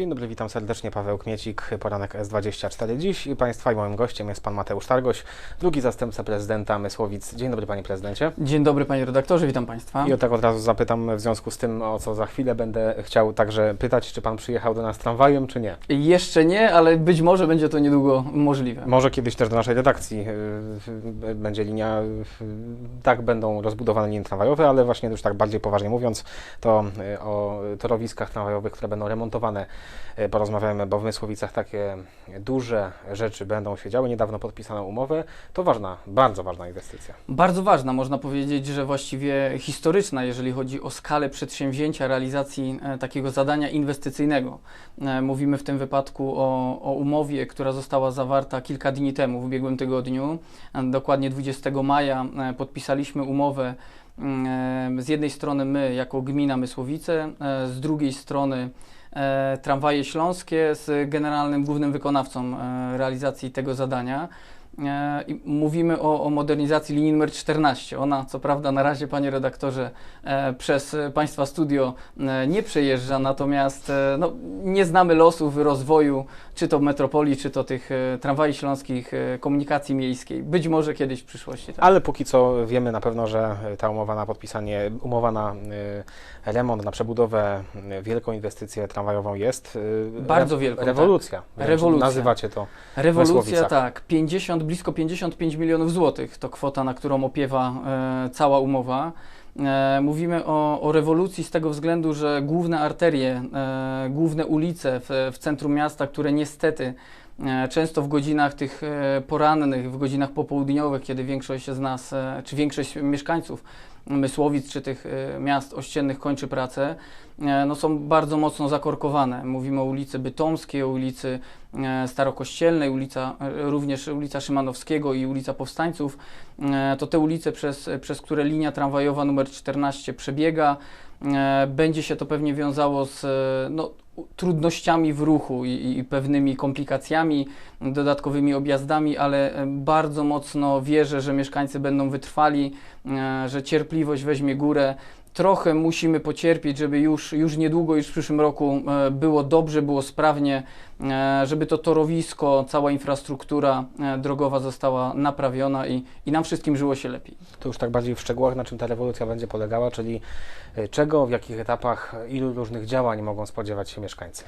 Dzień dobry, witam serdecznie. Paweł Kmiecik, poranek S24 dziś. I Państwa i moim gościem jest Pan Mateusz Targoś, drugi zastępca prezydenta Mysłowic. Dzień dobry Panie Prezydencie. Dzień dobry Panie Redaktorze, witam Państwa. I tak od razu zapytam w związku z tym, o co za chwilę będę chciał także pytać, czy Pan przyjechał do nas tramwajem, czy nie? Jeszcze nie, ale być może będzie to niedługo możliwe. Może kiedyś też do naszej redakcji yy, będzie linia, yy, tak będą rozbudowane linie tramwajowe, ale właśnie już tak bardziej poważnie mówiąc, to o torowiskach tramwajowych, które będą remontowane porozmawiamy, bo w Mysłowicach takie duże rzeczy będą się działy. Niedawno podpisano umowę. To ważna, bardzo ważna inwestycja. Bardzo ważna, można powiedzieć, że właściwie historyczna, jeżeli chodzi o skalę przedsięwzięcia, realizacji e, takiego zadania inwestycyjnego. E, mówimy w tym wypadku o, o umowie, która została zawarta kilka dni temu, w ubiegłym tygodniu. E, dokładnie 20 maja e, podpisaliśmy umowę mm, e, z jednej strony my jako gmina Mysłowice, e, z drugiej strony e, Tramwaje Śląskie z generalnym głównym wykonawcą e, realizacji tego zadania. E, i Mówimy o, o modernizacji linii numer 14. Ona, co prawda, na razie, panie redaktorze, e, przez państwa studio e, nie przejeżdża, natomiast no, nie znamy losów rozwoju, czy to metropolii, czy to tych tramwajów śląskich, komunikacji miejskiej. Być może kiedyś w przyszłości. Tak. Ale póki co wiemy na pewno, że ta umowa na podpisanie, umowa na remont, na przebudowę, wielką inwestycję tramwajową jest. Bardzo re- wielką, Rewolucja. wręcz Rewolucja. Nazywacie to. Rewolucja, tak. 50, blisko 55 milionów złotych to kwota, na którą opiewa e, cała umowa. E, mówimy o, o rewolucji z tego względu, że główne arterie, e, główne ulice w, w centrum miasta, które niestety e, często w godzinach tych e, porannych, w godzinach popołudniowych, kiedy większość z nas, e, czy większość mieszkańców Mysłowic czy tych e, miast ościennych kończy pracę, e, no są bardzo mocno zakorkowane. Mówimy o ulicy Bytomskiej, o ulicy e, Starokościelnej, ulica, e, również ulica Szymanowskiego i ulica Powstańców. To te ulice, przez, przez które linia tramwajowa numer 14 przebiega. E, Będzie się to pewnie wiązało z e, no, trudnościami w ruchu i, i pewnymi komplikacjami, dodatkowymi objazdami, ale e, bardzo mocno wierzę, że mieszkańcy będą wytrwali, że cierpliwość weźmie górę. Trochę musimy pocierpieć, żeby już, już niedługo, już w przyszłym roku e, było dobrze, było sprawnie, e, żeby to torowisko, cała infrastruktura e, drogowa została naprawiona i, i nam wszystkim żyło się lepiej. To już tak bardziej w szczegółach, na czym ta rewolucja będzie polegała, czyli czego, w jakich etapach, ilu różnych działań mogą spodziewać się mieszkańcy.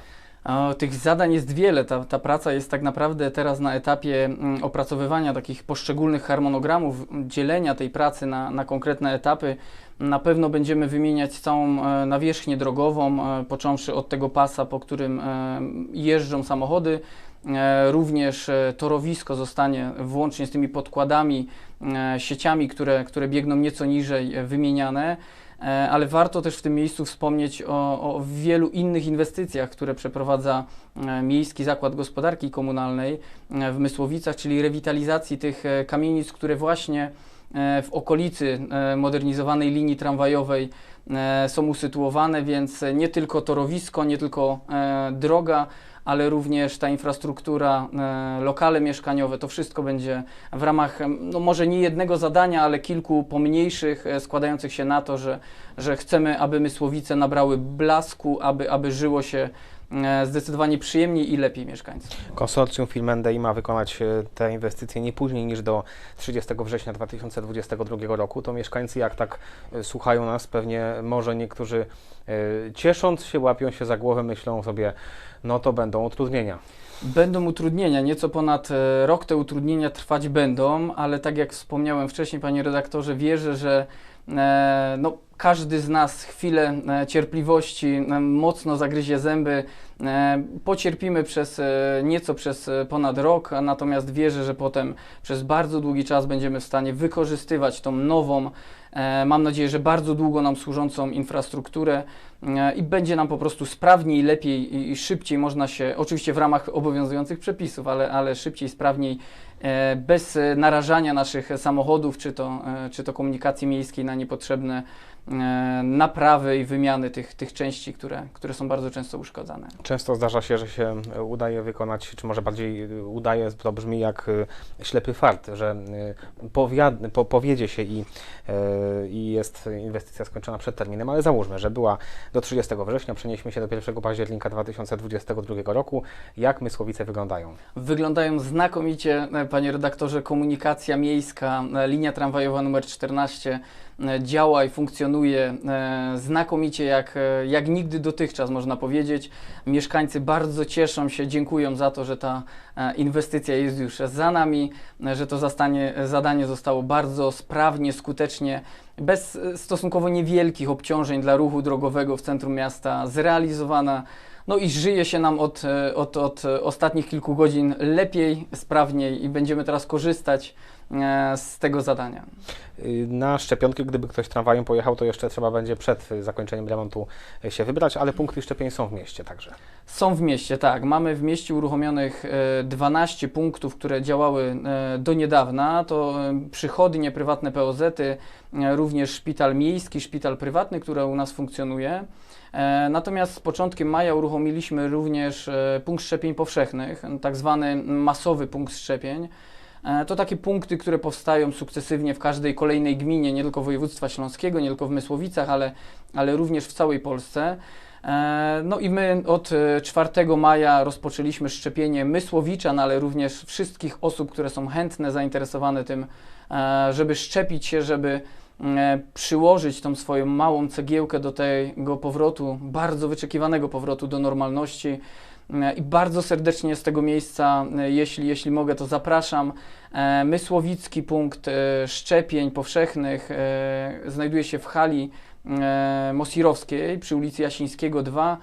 Tych zadań jest wiele. Ta, ta praca jest tak naprawdę teraz na etapie mm, opracowywania takich poszczególnych harmonogramów, dzielenia tej pracy na, na konkretne etapy. Na pewno będziemy wymieniać całą e, nawierzchnię drogową, e, począwszy od tego pasa, po którym e, jeżdżą samochody. Również torowisko zostanie włącznie z tymi podkładami, sieciami, które, które biegną nieco niżej, wymieniane. E, ale warto też w tym miejscu wspomnieć o, o wielu innych inwestycjach, które przeprowadza e, Miejski Zakład Gospodarki Komunalnej e, w Mysłowicach, czyli rewitalizacji tych kamienic, które właśnie w okolicy e, modernizowanej linii tramwajowej e, są usytuowane, więc nie tylko torowisko, nie tylko e, droga, ale również ta infrastruktura, e, lokale mieszkaniowe, to wszystko będzie w ramach, no może nie jednego zadania, ale kilku pomniejszych, e, składających się na to, że, że chcemy, aby Mysłowice nabrały blasku, aby, aby żyło się e, zdecydowanie przyjemniej i lepiej mieszkańcom. Konsorcjum Filmendei ma wykonać e, te inwestycje nie później niż do 30 września 2022 roku. To mieszkańcy, jak tak e, słuchają nas, pewnie może niektórzy e, ciesząc się, łapią się za głowę, myślą sobie, no to będą utrudnienia. Będą utrudnienia, nieco ponad e, rok te utrudnienia trwać będą, ale tak jak wspomniałem wcześniej, panie redaktorze, wierzę, że e, no, każdy z nas chwilę e, cierpliwości e, mocno zagryzie zęby. E, pocierpimy przez e, nieco przez e, ponad rok, natomiast wierzę, że potem przez bardzo długi czas będziemy w stanie wykorzystywać tą nową, e, mam nadzieję, że bardzo długo nam służącą infrastrukturę e, i będzie nam po prostu sprawniej, lepiej i, szybciej można się, oczywiście w ramach obowiązujących przepisów, ale, ale szybciej, sprawniej e, bez e, narażania naszych samochodów czy to, e, czy to komunikacji miejskiej na niepotrzebne naprawy i wymiany tych, tych części, które, które są bardzo często uszkadzane. Często zdarza się, że się e, udaje wykonać, czy może bardziej e, udaje, to brzmi jak e, ślepy fart, że e, powiad, po, powiedzie się i, e, i jest inwestycja skończona przed terminem, ale załóżmy, że była do 30 września, przenieśmy się do 1 października 2022 roku. Jak Mysłowice wyglądają? Wyglądają znakomicie, e, panie redaktorze, komunikacja miejska, e, linia tramwajowa numer 14 e, działa i funkcjonuje e, znakomicie jak, e, jak nigdy dotychczas, można powiedzieć. Mieszkańcy bardzo cieszą się, dziękują za to, że ta e, inwestycja jest już za nami, że to zastanie, zadanie zostało bardzo sprawnie, skutecznie, bez stosunkowo niewielkich obciążeń dla ruchu drogowego w centrum miasta zrealizowana. No i żyje się nam od, od, od ostatnich kilku godzin lepiej, sprawniej i będziemy teraz korzystać z tego zadania. Y, Na szczepionki, gdyby ktoś tramwajem pojechał, to jeszcze trzeba będzie przed zakończeniem remontu y, się wybrać, ale punkty szczepień są w mieście także. Są w mieście, tak. Mamy w mieście uruchomionych e, 12 punktów, które działały e, do niedawna. To e, przychodnie, prywatne POZ-y, e, również szpital miejski, szpital prywatny, który u nas funkcjonuje. E, Natomiast z początkiem maja uruchomiliśmy również e, punkt szczepień powszechnych, tak zwany masowy punkt szczepień. E, To takie punkty, które powstają sukcesywnie w każdej kolejnej gminie, nie tylko województwa śląskiego, nie tylko w Mysłowicach, ale, ale również w całej Polsce. E, No i my od e, 4 maja rozpoczęliśmy szczepienie Mysłowiczan, ale również wszystkich osób, które są chętne, zainteresowane tym, e, żeby szczepić się, żeby e, przyłożyć tą swoją małą cegiełkę do tego powrotu, bardzo wyczekiwanego powrotu do normalności. E, I bardzo serdecznie z tego miejsca, e, jeśli, jeśli mogę, to zapraszam. E, Mysłowicki punkt szczepień powszechnych znajduje się w hali Mosirowskiej przy ulicy Jasińskiego 2.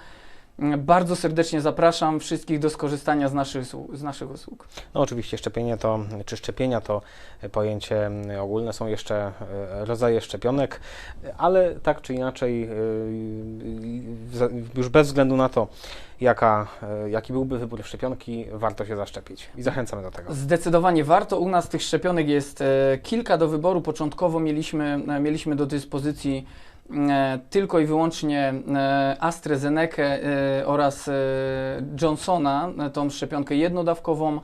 Bardzo serdecznie zapraszam wszystkich do skorzystania z naszych, z naszych usług. No oczywiście szczepienie to, czy szczepienia to pojęcie ogólne, są jeszcze e, rodzaje szczepionek, ale tak czy inaczej, e, już bez względu na to, jaka, e, jaki byłby wybór szczepionki, warto się zaszczepić i zachęcamy do tego. Zdecydowanie warto. U nas tych szczepionek jest kilka do wyboru. Początkowo mieliśmy, mieliśmy do dyspozycji tylko i wyłącznie e, AstraZeneca e, oraz e, Johnsona, e, tą szczepionkę jednodawkową.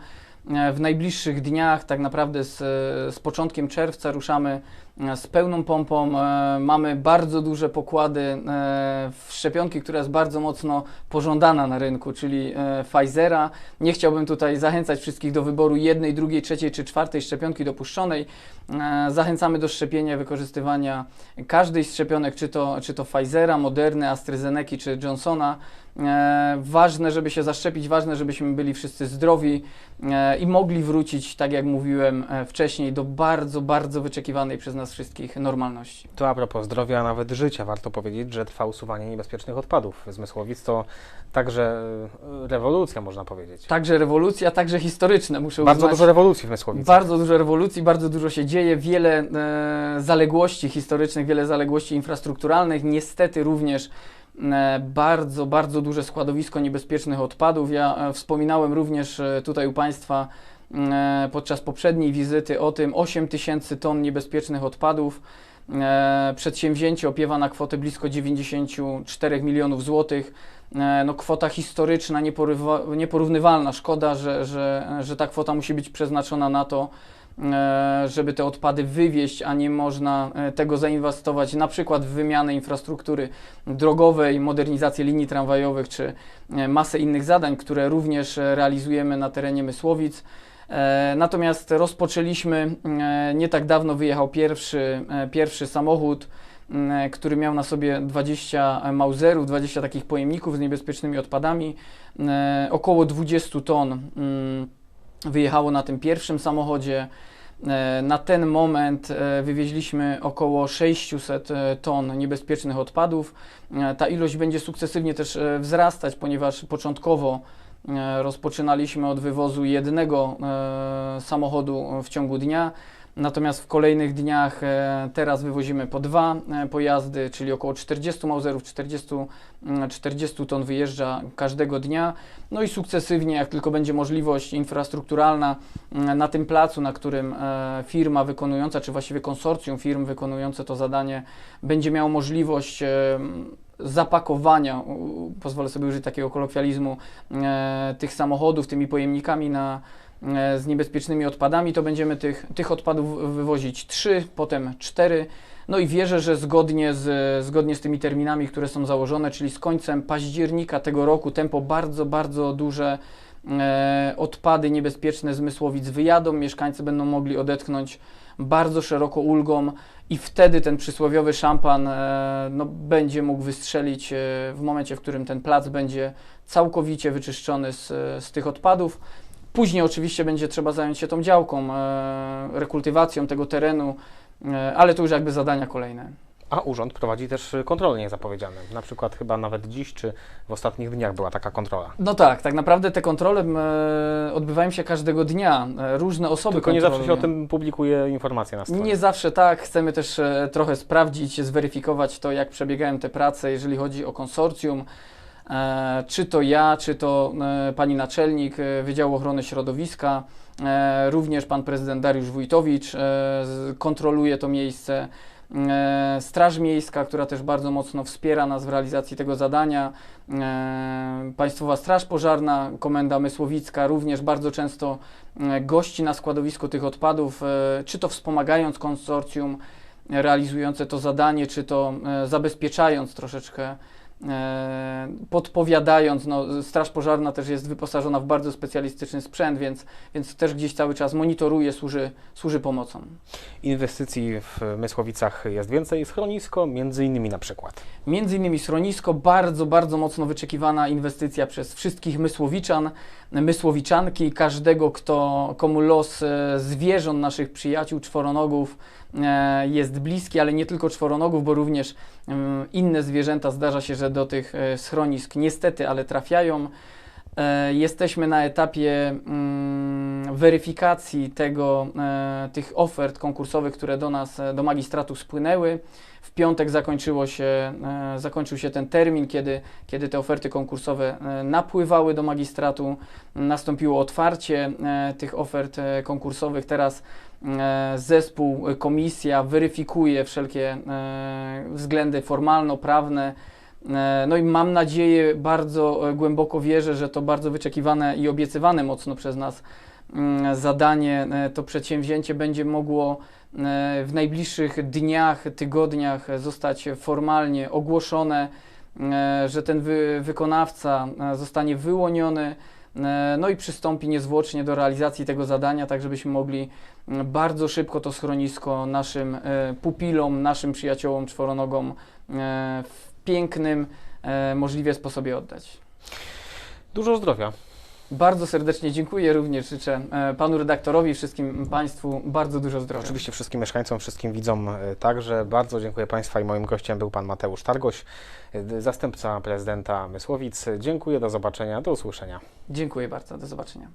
E, W najbliższych dniach, tak naprawdę z, e, z początkiem czerwca, ruszamy e, z pełną pompą. E, Mamy bardzo duże pokłady e, w szczepionki, która jest bardzo mocno pożądana na rynku, czyli e, Pfizera. Nie chciałbym tutaj zachęcać wszystkich do wyboru jednej, drugiej, trzeciej czy czwartej szczepionki dopuszczonej. E, Zachęcamy do szczepienia, wykorzystywania każdej z szczepionek, czy to, czy to Pfizera, Moderny, AstraZeneca czy Johnsona. E, Ważne, żeby się zaszczepić, ważne, żebyśmy byli wszyscy zdrowi e, i mogli wrócić, tak jak mówiłem e, wcześniej, do bardzo, bardzo wyczekiwanej przez nas wszystkich normalności. To a propos zdrowia, a nawet życia, warto powiedzieć, że trwa usuwanie niebezpiecznych odpadów z Mysłowic. To także rewolucja, można powiedzieć. Także rewolucja, także historyczne, muszę Bardzo uznać. dużo rewolucji w Mysłowicach. Bardzo dużo rewolucji, bardzo dużo się dzieje, wiele e, zaległości historycznych, wiele zaległości infrastrukturalnych, niestety również bardzo, bardzo duże składowisko niebezpiecznych odpadów. Ja e, wspominałem również e, tutaj u Państwa e, podczas poprzedniej wizyty o tym 8 tysięcy ton niebezpiecznych odpadów. E, Przedsięwzięcie opiewa na kwotę blisko 94 milionów złotych. E, No, kwota historyczna, nieporównywalna. Szkoda, że, że, że ta kwota musi być przeznaczona na to, e, żeby te odpady wywieźć, a nie można e, tego zainwestować na przykład w wymianę infrastruktury drogowej, modernizację linii tramwajowych czy e, masę innych zadań, które również e, realizujemy na terenie Mysłowic. E, Natomiast rozpoczęliśmy, e, nie tak dawno wyjechał pierwszy, e, pierwszy samochód, który miał na sobie 20 mauserów, 20 takich pojemników z niebezpiecznymi odpadami. E, Około 20 ton mm, wyjechało na tym pierwszym samochodzie. E, Na ten moment e, wywieźliśmy około 600 e, ton niebezpiecznych odpadów. Ta ilość będzie sukcesywnie też wzrastać, ponieważ początkowo rozpoczynaliśmy od wywozu jednego samochodu w ciągu dnia. Natomiast w kolejnych dniach e, teraz wywozimy po dwa e, pojazdy, czyli około 40 Mauserów, 40, mm, 40 ton wyjeżdża każdego dnia. No i sukcesywnie, jak tylko będzie możliwość infrastrukturalna mm, na tym placu, na którym e, firma wykonująca, czy właściwie konsorcjum firm wykonujące to zadanie będzie miało możliwość zapakowania, pozwolę sobie użyć takiego kolokwializmu, tych samochodów tymi pojemnikami na, z niebezpiecznymi odpadami, to będziemy tych, tych odpadów wywozić trzy, potem cztery. No i wierzę, że zgodnie z, zgodnie z tymi terminami, które są założone, czyli z końcem października tego roku, tempo bardzo, bardzo duże e, odpady niebezpieczne z Mysłowic wyjadą, mieszkańcy będą mogli odetchnąć bardzo szeroko ulgą i wtedy ten przysłowiowy szampan e, no, będzie mógł wystrzelić e, w momencie, w którym ten plac będzie całkowicie wyczyszczony z, z tych odpadów. Później oczywiście będzie trzeba zająć się tą działką, e, rekultywacją tego terenu, e, ale to już jakby zadania kolejne. A urząd prowadzi też kontrole niezapowiedziane. Na przykład chyba nawet dziś czy w ostatnich dniach była taka kontrola. No tak, tak naprawdę te kontrole e, odbywają się każdego dnia. Różne osoby Tylko nie zawsze się o tym publikuje informacje na stronie. Nie zawsze tak. Chcemy też trochę sprawdzić, zweryfikować to, jak przebiegają te prace, jeżeli chodzi o konsorcjum. E, czy to ja, czy to e, pani naczelnik e, Wydziału Ochrony Środowiska, również pan prezydent Dariusz Wójtowicz kontroluje to miejsce. Straż Miejska, która też bardzo mocno wspiera nas w realizacji tego zadania. Państwowa Straż Pożarna, Komenda Mysłowicka również bardzo często gości na składowisku tych odpadów, czy to wspomagając konsorcjum realizujące to zadanie, czy to zabezpieczając troszeczkę, podpowiadając. No, Straż Pożarna też jest wyposażona w bardzo specjalistyczny sprzęt, więc, więc też gdzieś cały czas monitoruje, służy, służy pomocą. Inwestycji w Mysłowicach jest więcej, schronisko między innymi na przykład. Między innymi schronisko, bardzo, bardzo mocno wyczekiwana inwestycja przez wszystkich Mysłowiczan, Mysłowiczanki, każdego, kto, komu los e, zwierząt naszych przyjaciół, czworonogów e, jest bliski, ale nie tylko czworonogów, bo również mm, inne zwierzęta zdarza się, że do tych e, schronisk niestety, ale trafiają. E, Jesteśmy na etapie mm, weryfikacji tego, e, tych ofert konkursowych, które do nas, e, do magistratu spłynęły. W piątek zakończyło się, e, zakończył się ten termin, kiedy, kiedy te oferty konkursowe napływały do magistratu. Nastąpiło otwarcie tych ofert konkursowych. Teraz zespół, komisja weryfikuje wszelkie względy formalno-prawne. No i mam nadzieję, bardzo głęboko wierzę, że to bardzo wyczekiwane i obiecywane mocno przez nas zadanie, e, to przedsięwzięcie będzie mogło e, w najbliższych dniach, tygodniach zostać formalnie ogłoszone, e, że ten wy, wykonawca zostanie wyłoniony. No i przystąpi niezwłocznie do realizacji tego zadania, tak żebyśmy mogli mm, bardzo szybko to schronisko naszym pupilom, naszym przyjaciołom, czworonogom w pięknym, możliwie sposobie oddać. Dużo zdrowia. Bardzo serdecznie dziękuję, również życzę e, panu redaktorowi, wszystkim państwu bardzo dużo zdrowia. Oczywiście wszystkim mieszkańcom, wszystkim widzom e, także. Bardzo dziękuję Państwa i moim gościem był Pan Mateusz Targoś, e, zastępca prezydenta Mysłowic. Dziękuję, do zobaczenia, do usłyszenia. Dziękuję bardzo, do zobaczenia.